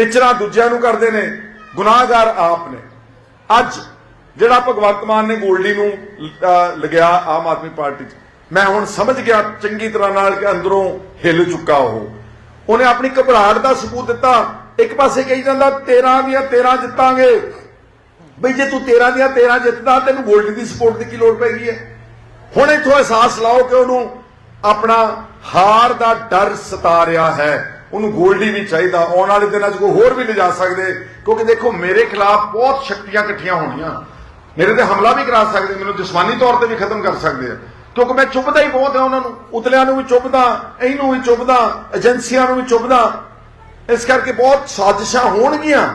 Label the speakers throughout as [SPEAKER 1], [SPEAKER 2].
[SPEAKER 1] ਟਿਚਰਾਂ ਦੂਜਿਆਂ ਨੂੰ ਕਰਦੇ ਨੇ, ਗੁਨਾਹਗਾਰ ਆਪ ਨੇ। ਅੱਜ ਜਿਹੜਾ ਭਗਵੰਤ ਮਾਨ ਨੇ ਗੋਲਡੀ ਨੂੰ ਲਗਿਆ ਆਮ ਆਦਮੀ ਪਾਰਟੀ 'ਚ, ਮੈਂ ਹੁਣ ਸਮਝ ਗਿਆ ਚੰਗੀ ਤਰ੍ਹਾਂ ਨਾਲ ਕਿ ਅੰਦਰੋਂ ਹਿੱਲ ਚੁੱਕਾ ਉਹ। ਉਹਨੇ ਆਪਣੀ ਘਬਰਾਹਟ ਦਾ ਸਬੂਤ ਦਿੱਤਾ, ਇੱਕ ਪਾਸੇ ਕਹੀ ਜਾਂਦਾ 13 ਦੀਆਂ 13 ਜਿੱਤਾਂਗੇ। ਬਈ ਜੇ ਤੂੰ 13 ਦੀਆਂ 13 ਜਿੱਤਦਾ, ਤੈਨੂੰ ਗੋਲਡੀ ਦੀ ਸਪੋਰਟ ਦੀ ਕੀ ਲੋੜ ਪੈ ਗਈ ਹੈ? ਹੁਣ ਇਥੋਂ ਅਹਿਸਾਸ ਲਾਓ ਕਿ ਉਹਨੂੰ ਆਪਣਾ ਹਾਰ ਦਾ ਡਰ ਸਤਾ ਰਿਹਾ ਹੈ। ਉਹਨੂੰ ਗੋਲਡੀ ਵੀ ਚਾਹੀਦਾ, ਆਉਣ ਵਾਲੇ ਦਿਨਾਂ 'ਚ ਕੋਈ ਹੋਰ ਵੀ ਲਿਜਾ ਸਕਦੇ। ਕਿਉਂਕਿ ਦੇਖੋ, ਮੇਰੇ ਖਿਲਾਫ ਬਹੁਤ ਸ਼ਕਤੀਆਂ ਇਕੱਠੀਆਂ ਹੋਣੀਆਂ। ਮੇਰੇ ਤੇ ਹਮਲਾ ਵੀ ਕਰਾ ਸਕਦੇ, ਮੈਨੂੰ ਜਿਸਮਾਨੀ ਤੌਰ ਤੇ ਵੀ ਖਤਮ ਕਰ ਸਕਦੇ ਆ। ਕਿਉਂਕਿ ਮੈਂ ਚੁੱਪਦਾ ਹੀ ਬਹੁਤ ਹਾਂ ਉਹਨਾਂ ਨੂੰ। ਉਤਲਿਆਂ ਨੂੰ ਵੀ ਚੁੱਪਦਾ ਇਹਨੂੰ ਵੀ ਚੁੱਭਦਾ, ਏਜੰਸੀਆਂ ਨੂੰ ਵੀ ਚੁੱਭਦਾ। ਇਸ ਕਰਕੇ ਬਹੁਤ ਸਾਜ਼ਿਸ਼ਾਂ ਹੋਣਗੀਆਂ।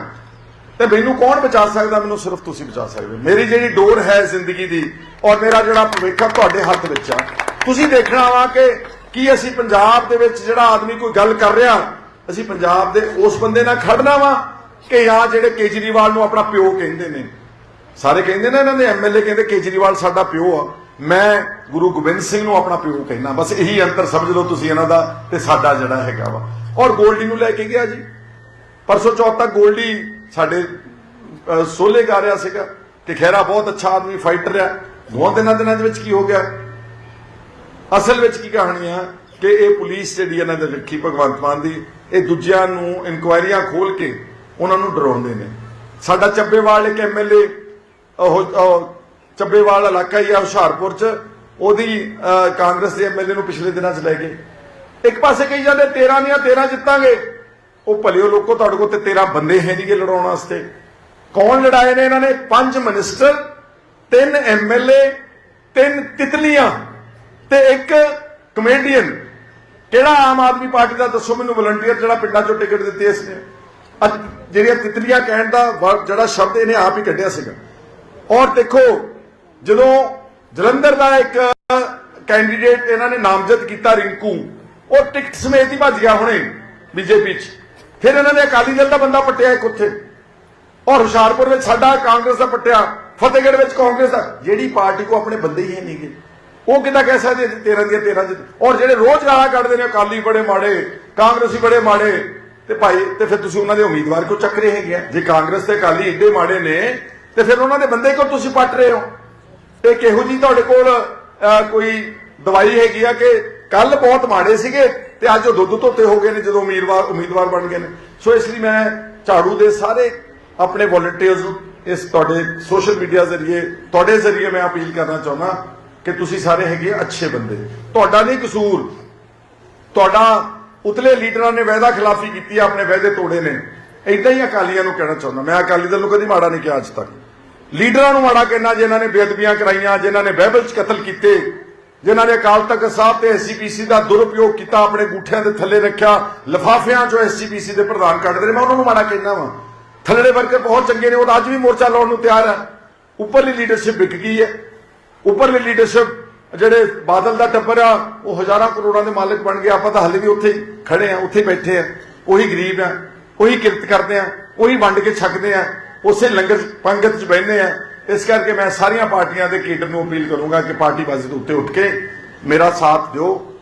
[SPEAKER 1] ਤੇ ਮੈਨੂੰ ਕੌਣ ਬਚਾ ਸਕਦਾ? ਮੈਨੂੰ ਸਿਰਫ ਤੁਸੀਂ ਬਚਾ ਸਕਦੇ ਹੋ। ਮੇਰੀ ਜਿਹੜੀ ਡੋਰ ਹੈ ਜ਼ਿੰਦਗੀ ਦੀ, ਔਰ ਮੇਰਾ ਜਿਹੜਾ ਭਵਿੱਖ ਆ, ਤੁਹਾਡੇ ਹੱਥ ਵਿੱਚ ਆ। ਤੁਸੀਂ ਦੇਖਣਾ ਵਾ ਕਿ ਕੀ ਅਸੀਂ ਪੰਜਾਬ ਦੇ ਵਿੱਚ ਜਿਹੜਾ ਆਦਮੀ ਕੋਈ ਗੱਲ ਕਰ ਰਿਹਾ, ਅਸੀਂ ਪੰਜਾਬ ਦੇ ਉਸ ਬੰਦੇ ਨਾਲ ਖੜਨਾ ਵਾ ਕਿ ਜਾਂ ਜਿਹੜੇ ਕੇਜਰੀਵਾਲ ਨੂੰ ਆਪਣਾ ਪਿਓ ਕਹਿੰਦੇ ਨੇ। ਸਾਰੇ ਕਹਿੰਦੇ ਨੇ ਇਹਨਾਂ ਦੇ ਐਮਐਲਏ ਕਹਿੰਦੇ ਕੇਜਰੀਵਾਲ ਸਾਡਾ ਪਿਓ ਆ। ਮੈਂ ਗੁਰੂ ਗੋਬਿੰਦ ਸਿੰਘ ਨੂੰ ਆਪਣਾ ਪਿਓ ਕਹਿਣਾ ਬਸ ਇਹੀ ਅੰਤਰ ਸਮਝ ਲਓ ਤੁਸੀਂ ਇਹਨਾਂ ਦਾ ਤੇ ਸਾਡਾ ਜਿਹੜਾ ਹੈਗਾ ਵਾ। ਔਰ ਗੋਲਡੀ ਨੂੰ ਲੈ ਕੇ ਗਿਆ ਜੀ। ਪਰਸੋਂ ਚੌਥ ਤੱਕ ਗੋਲਡੀ ਸਾਡੇ ਸੋਲੇ ਗਾ ਰਿਹਾ ਸੀਗਾ ਤੇ ਖੈਰਾ ਬਹੁਤ ਅੱਛਾ ਆਦਮੀ ਫਾਈਟਰ ਆ। ਦੋ ਦਿਨਾਂ ਦਿਨਾਂ ਦੇ ਵਿੱਚ ਕੀ ਹੋ ਗਿਆ? ਅਸਲ ਵਿੱਚ ਕੀ ਕਹਾਣੀ ਆ? ਕਿ ਇਹ ਪੁਲਿਸ ਜਿਹੜੀ ਇਹਨਾਂ ਦੇ ਰੱਖੀ ਭਗਵੰਤ ਮਾਨ ਦੀ, ਇਹ ਦੂਜਿਆਂ ਨੂੰ ਇਨਕੁਆਇਰੀਆਂ ਖੋਲ ਕੇ ਉਹਨਾਂ ਨੂੰ ਡਰਾਉਂਦੇ ਨੇ। ਸਾਡਾ ਚੱਬੇਵਾਲ ਇੱਕ ਐਮਐਲਏ ਉਹ ਉਹ ਚੱਬੇਵਾਲ ਇਲਾਕਾ ਹੀ ਆ ਹੁਸ਼ਿਆਰਪੁਰ ਚ, ਉਹਦੀ ਕਾਂਗਰਸ ਦੇ ਐਮਐਲਏ ਨੂੰ ਪਿਛਲੇ ਦਿਨਾਂ ਚ ਲੈ ਗਏ। ਇੱਕ ਪਾਸੇ ਕਹੀ ਜਾਂਦੇ 13 ਦੀਆਂ 13 ਜਿੱਤਾਂਗੇ। ਉਹ ਭਲਿਓ ਲੋਕੋ, ਤੁਹਾਡੇ ਕੋਲ ਤੇ 13 ਬੰਦੇ ਹੈ ਨਹੀਂਗੇ ਲੜਾਉਣ ਵਾਸਤੇ। ਕੌਣ ਲੜਾਏ ਨੇ ਇਹਨਾਂ ਨੇ? ਪੰਜ ਮਿਨਿਸਟਰ, ਤਿੰਨ ਐਮਐਲਏ ਤਿੰਨ ਤਿਤਲੀਆਂ। ਤੇ ਇੱਕ ਕਮੇਡੀਅਨ, ਕਿਹੜਾ ਆਮ ਆਦਮੀ ਪਾਰਟੀ ਦਾ ਦੱਸੋ ਮੈਨੂੰ ਵਲੰਟੀਅਰ ਜਿਹੜਾ ਪਿੰਡਾਂ ਚੋਂ ਟਿਕਟ ਦਿੱਤੀ ਇਸ ਨੇ। ਜਿਹੜੀਆਂ ਤਿਤਲੀਆਂ ਕਹਿਣ ਦਾ ਜਿਹੜਾ ਸ਼ਬਦ ਇਹਨੇ ਆਪ ਹੀ ਕੱਢਿਆ ਸੀਗਾ। ਔਰ ਦੇਖੋ, ਜਦੋਂ ਜਲੰਧਰ ਦਾ ਇੱਕ ਕੈਂਡੀਡੇਟ ਇਹਨਾਂ ਨੇ ਨਾਮਜ਼ਦ ਕੀਤਾ ਰਿੰਕੂ, ਉਹ ਟਿਕਟ ਸਮੇਤ ਹੀ ਭੱਜ ਗਿਆ ਹੁਣੇ ਬੀਜੇਪੀ ਚ। ਫਿਰ ਇਹਨਾਂ ਨੇ ਅਕਾਲੀ ਦਲ ਦਾ ਬੰਦਾ ਪੱਟਿਆ ਇੱਕ ਉੱਥੇ। ਔਰ ਹੁਸ਼ਿਆਰਪੁਰ ਵਿੱਚ ਸਾਡਾ ਕਾਂਗਰਸ ਦਾ ਪੱਟਿਆ, ਫਤਿਹਗੜ੍ਹ ਵਿੱਚ ਕਾਂਗਰਸ ਦਾ। ਜਿਹੜੀ ਪਾਰਟੀ ਕੋ ਆਪਣੇ ਬੰਦੇ ਹੀ ਹੈ ਨਹੀਂਗੇ ਉਹ ਕਿਦਾਂ ਕਹਿ ਸਕਦੇ 13 ਦੀਆਂ 13 ਚ? ਔਰ ਜਿਹੜੇ ਰੋਜ਼ ਗਾਲਾਂ ਕੱਢਦੇ ਨੇ ਅਕਾਲੀ ਬੜੇ ਮਾੜੇ, ਕਾਂਗਰਸੀ ਬੜੇ ਮਾੜੇ। ਤੇ ਭਾਈ, ਤੇ ਫਿਰ ਤੁਸੀਂ ਉਹਨਾਂ ਦੇ ਉਮੀਦਵਾਰ ਕਿਉਂ ਚੱਕ ਰਹੇ ਹੈਗੇ ਜੇ ਕਾਂਗਰਸ ਤੇ ਅਕਾਲੀ ਏਡੇ ਮਾੜੇ ਨੇ, ਤੇ ਫਿਰ ਉਹਨਾਂ ਦੇ ਬੰਦੇ ਕਿਉਂ ਤੁਸੀਂ ਪੱਟ ਰਹੇ ਹੋ? ਤੇ ਕਿਹੋ ਜੀ ਤੁਹਾਡੇ ਕੋਲ ਕੋਈ ਦਵਾਈ ਹੈਗੀ ਆ ਕਿ ਕੱਲ ਬਹੁਤ ਮਾੜੇ ਸੀਗੇ ਤੇ ਅੱਜ ਉਹ ਦੁੱਧ ਧੋਤੇ ਹੋ ਗਏ ਨੇ ਜਦੋਂ ਉਮੀਦਵਾਰ ਉਮੀਦਵਾਰ ਬਣ ਗਏ ਨੇ? ਸੋ ਇਸ ਲਈ ਮੈਂ ਝਾੜੂ ਦੇ ਸਾਰੇ ਆਪਣੇ ਵੋਲੰਟੀਅਰਸ ਨੂੰ ਇਸ ਤੁਹਾਡੇ ਸੋਸ਼ਲ ਮੀਡੀਆ ਜ਼ਰੀਏ, ਤੁਹਾਡੇ ਜ਼ਰੀਏ ਮੈਂ ਅਪੀਲ ਕਰਨਾ ਚਾਹੁੰਦਾ। ਕਿ ਤੁਸੀਂ ਸਾਰੇ ਹੈਗੇ ਅੱਛੇ ਬੰਦੇ। ਤੁਹਾਡਾ ਨਹੀਂ ਕਸੂਰ। ਤੁਹਾਡਾ ਉਤਲੇ ਲੀਡਰਾਂ ਨੇ ਵਾਅਦਾ ਖਿਲਾਫੀ ਕੀਤੀ ਆ, ਆਪਣੇ ਵਾਅਦੇ ਤੋੜੇ ਨੇ। ਇਦਾਂ ਹੀ ਅਕਾਲੀਆਂ ਨੂੰ ਕਹਿਣਾ ਚਾਹੁੰਦਾ। ਮੈਂ ਅਕਾਲੀ ਦਲ ਨੂੰ ਕਦੀ ਮਾੜਾ ਨਹੀਂ ਕਿਹਾ ਅੱਜ ਤੱਕ। ਲੀਡਰਾਂ ਨੂੰ ਮਾੜਾ ਕਹਿਣਾ ਜਿਨ੍ਹਾਂ ਨੇ ਬੇਅਦਬੀਆਂ ਕਰਾਈਆਂ ਜਿਨ੍ਹਾਂ ਨੇ ਬਾਈਬਲ 'ਚ ਕਤਲ ਕੀਤੇ ਜਿਨ੍ਹਾਂ ਨੇ ਅਕਾਲ ਤਖਤ ਸਾਹਿਬ ਤੇ ਐਸਜੀਪੀਸੀ ਦਾ ਦੁਰਉਪਯੋਗ ਕੀਤਾ ਆਪਣੇ ਗੂਠਿਆਂ ਦੇ ਥੱਲੇ ਰੱਖਿਆ ਲਫਾਫਿਆਂ 'ਚੋਂ ਐਸਜੀਪੀਸੀ ਦੇ ਪ੍ਰਧਾਨ ਕੱਢਦੇ ਨੇ। ਮੈਂ ਉਹਨਾਂ ਨੂੰ ਮਾੜਾ ਕਹਿਣਾ ਵਾਂ। ਥੱਲੜੇ ਵਰਕਰ ਬਹੁਤ ਚੰਗੇ ਨੇ ਉਹ ਅੱਜ ਵੀ ਮੋਰਚਾ ਲਾਉਣ ਨੂੰ ਤਿਆਰ ਹੈ ਉੱਪਰਲੀ ਲੀਡਰਸ਼ਿਪ ਵਿਕ ਗਈ ਹੈ। ਉੱਪਰਲੀ ਲੀਡਰਸ਼ਿਪ ਜਿਹੜੇ ਬਾਦਲ ਦਾ ਟੱਬਰ ਆ, ਉਹ ਹਜ਼ਾਰਾਂ ਕਰੋੜਾਂ ਦੇ ਮਾਲਕ ਬਣ ਗਏ। ਆਪਾਂ ਤਾਂ ਹਾਲੇ ਵੀ ਉੱਥੇ ਖੜੇ ਆ, ਉੱਥੇ ਬੈਠੇ ਆ। ਉਹੀ ਗਰੀਬ ਆ, ਉਹੀ ਕਿਰਤ ਕਰਦੇ ਆ, ਉਹੀ ਵੰਡ ਕੇ ਛਕਦੇ ਆ। ਉਸੇ ਲੰਗਰ ਪੰਗਤ ਚ ਬਹਿੰਦੇ ਆ। ਇਸ ਕਰਕੇ ਮੈਂ ਸਾਰੀਆਂ ਪਾਰਟੀਆਂ ਦੇ ਕੇਡਰ ਨੂੰ ਅਪੀਲ ਕਰੂੰਗਾ ਕਿ ਪਾਰਟੀ ਬਾਜ਼ੀ ਤੋਂ ਉੱਤੇ ਉੱਠ ਕੇ ਮੇਰਾ ਸਾਥ ਦਿਓ।